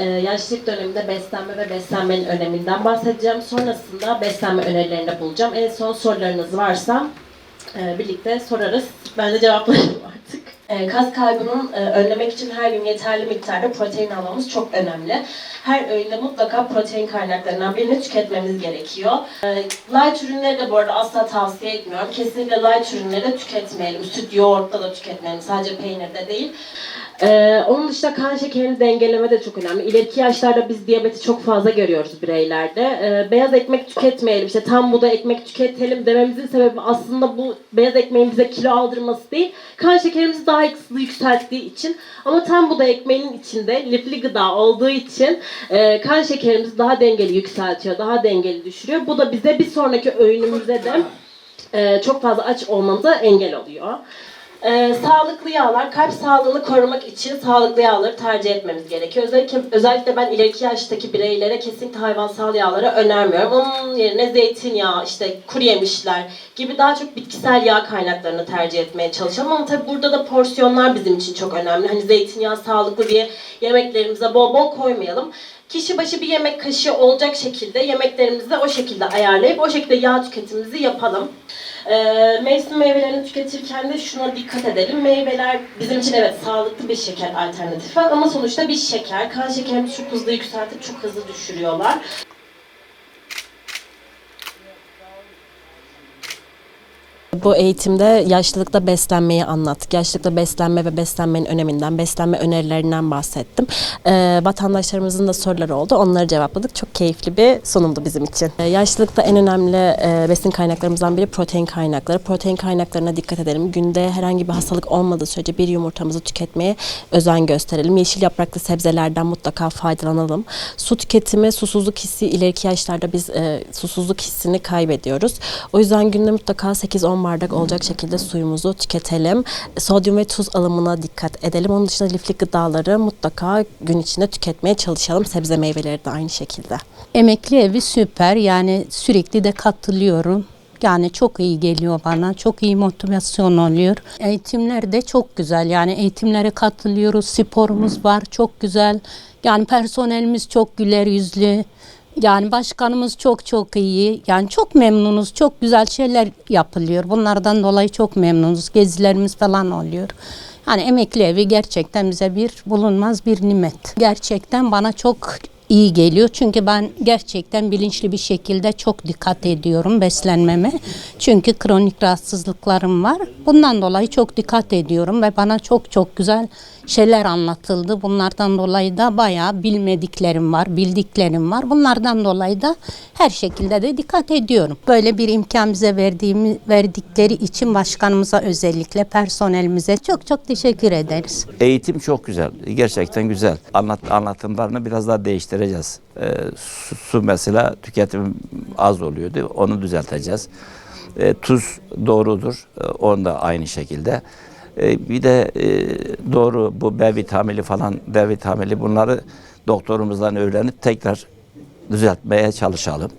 Ee, yaşlılık döneminde beslenme ve beslenmenin öneminden bahsedeceğim. Sonrasında beslenme önerilerinde bulacağım. En son sorularınız varsa e, birlikte sorarız. Ben de cevaplarım artık. E, kas kaybının e, önlemek için her gün yeterli miktarda protein almamız çok önemli. Her öğünde mutlaka protein kaynaklarından birini tüketmemiz gerekiyor. E, light ürünleri de bu arada asla tavsiye etmiyorum. Kesinlikle light ürünleri de tüketmeyelim. Süt, yoğurtta da tüketmeyelim. Sadece peynirde değil. Ee, onun dışında kan şekerini dengeleme de çok önemli. İleriki yaşlarda biz diyabeti çok fazla görüyoruz bireylerde. Ee, beyaz ekmek tüketmeyelim, işte tam buğday ekmek tüketelim dememizin sebebi aslında bu beyaz ekmeğin bize kilo aldırması değil. Kan şekerimizi daha hızlı yükselttiği için ama tam buğday ekmeğinin içinde lifli gıda olduğu için e, kan şekerimizi daha dengeli yükseltiyor, daha dengeli düşürüyor. Bu da bize bir sonraki öğünümüze de e, çok fazla aç olmamıza engel oluyor. Ee, sağlıklı yağlar, kalp sağlığını korumak için sağlıklı yağları tercih etmemiz gerekiyor. Özellikle, özellikle ben ileriki yaştaki bireylere kesinlikle hayvansal yağları önermiyorum. Onun yerine zeytinyağı, işte kuru yemişler gibi daha çok bitkisel yağ kaynaklarını tercih etmeye çalışalım. Ama tabii burada da porsiyonlar bizim için çok önemli. Hani zeytinyağı sağlıklı diye yemeklerimize bol bol koymayalım. Kişi başı bir yemek kaşığı olacak şekilde yemeklerimizi o şekilde ayarlayıp o şekilde yağ tüketimimizi yapalım. Ee, mevsim meyvelerini tüketirken de şuna dikkat edelim. Meyveler bizim için evet sağlıklı bir şeker alternatifi ama sonuçta bir şeker. Kan şekerimizi çok hızlı yükseltip çok hızlı düşürüyorlar. Bu eğitimde yaşlılıkta beslenmeyi anlattık. Yaşlılıkta beslenme ve beslenmenin öneminden, beslenme önerilerinden bahsettim. Ee, vatandaşlarımızın da soruları oldu. Onları cevapladık. Çok keyifli bir sunumdu bizim için. Ee, yaşlılıkta en önemli e, besin kaynaklarımızdan biri protein kaynakları. Protein kaynaklarına dikkat edelim. Günde herhangi bir hastalık olmadığı sürece bir yumurtamızı tüketmeye özen gösterelim. Yeşil yapraklı sebzelerden mutlaka faydalanalım. Su tüketimi, susuzluk hissi ileriki yaşlarda biz e, susuzluk hissini kaybediyoruz. O yüzden günde mutlaka 8-10 bardak olacak şekilde suyumuzu tüketelim. Sodyum ve tuz alımına dikkat edelim. Onun dışında lifli gıdaları mutlaka gün içinde tüketmeye çalışalım. Sebze meyveleri de aynı şekilde. Emekli evi süper yani sürekli de katılıyorum. Yani çok iyi geliyor bana, çok iyi motivasyon oluyor. Eğitimler de çok güzel yani eğitimlere katılıyoruz, sporumuz var çok güzel. Yani personelimiz çok güler yüzlü. Yani başkanımız çok çok iyi. Yani çok memnunuz. Çok güzel şeyler yapılıyor. Bunlardan dolayı çok memnunuz. Gezilerimiz falan oluyor. Yani emekli evi gerçekten bize bir bulunmaz bir nimet. Gerçekten bana çok iyi geliyor. Çünkü ben gerçekten bilinçli bir şekilde çok dikkat ediyorum beslenmeme. Çünkü kronik rahatsızlıklarım var. Bundan dolayı çok dikkat ediyorum ve bana çok çok güzel şeyler anlatıldı. Bunlardan dolayı da bayağı bilmediklerim var, bildiklerim var. Bunlardan dolayı da her şekilde de dikkat ediyorum. Böyle bir imkan bize verdiğimi, verdikleri için başkanımıza özellikle personelimize çok çok teşekkür ederiz. Eğitim çok güzel. Gerçekten güzel. Anlat, anlatımlarını biraz daha değiştireceğiz. Ee, su, su mesela tüketim az oluyordu. Onu düzelteceğiz. Ee, tuz doğrudur. Ee, onu da aynı şekilde. Ee, bir de e, doğru bu B vitamini falan D vitamini bunları doktorumuzdan öğrenip tekrar düzeltmeye çalışalım.